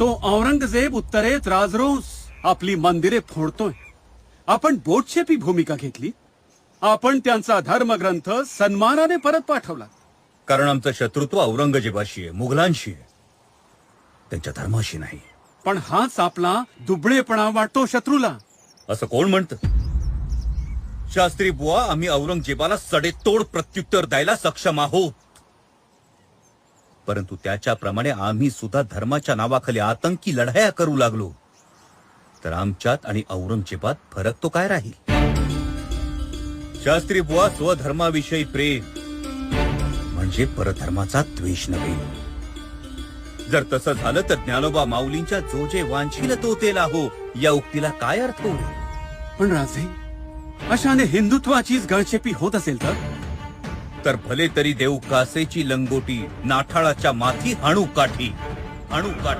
तो औरंगजेब उत्तरेत राजरोस आपली मंदिरे फोडतोय. आपण बोटशेपी भूमिका घेतली. आपण त्यांचा धर्मग्रंथ सन्मानाने परत पाठवला. कारण आमचं शत्रुत्व औरंगजेबाशी आहे मुघलांशी आहे. त्यांच्या धर्माशी नाही. पण हाच आपला दुबळेपणा वाटतो शत्रूला. असं कोण म्हणत? शास्त्री बुवा आम्ही औरंगजेबाला सडेतोड प्रत्युत्तर द्यायला सक्षम आहोत. परंतु त्याच्याप्रमाणे आम्ही सुद्धा धर्माच्या नावाखाली आतंकी लढाया करू लागलो. तर आमच्यात आणि औरंगजेबात फरक तो काय राहील? शास्त्री बुवा स्वधर्माविषयी प्रेम. म्हणजे परधर्माचा द्वेष नव्हे. जर तसं झालं तर ज्ञानोबा माऊलींच्या जो जे वांछील तो तेला हो या उक्तीला काय अर्थ होईल? पण राजे अशाने हिंदुत्वाचीच गळचेपी होत असेल तर? तर भले तरी देऊ कासेची लंगोटी नाठाळाच्या माथी हाणू काठी हाणू काठी.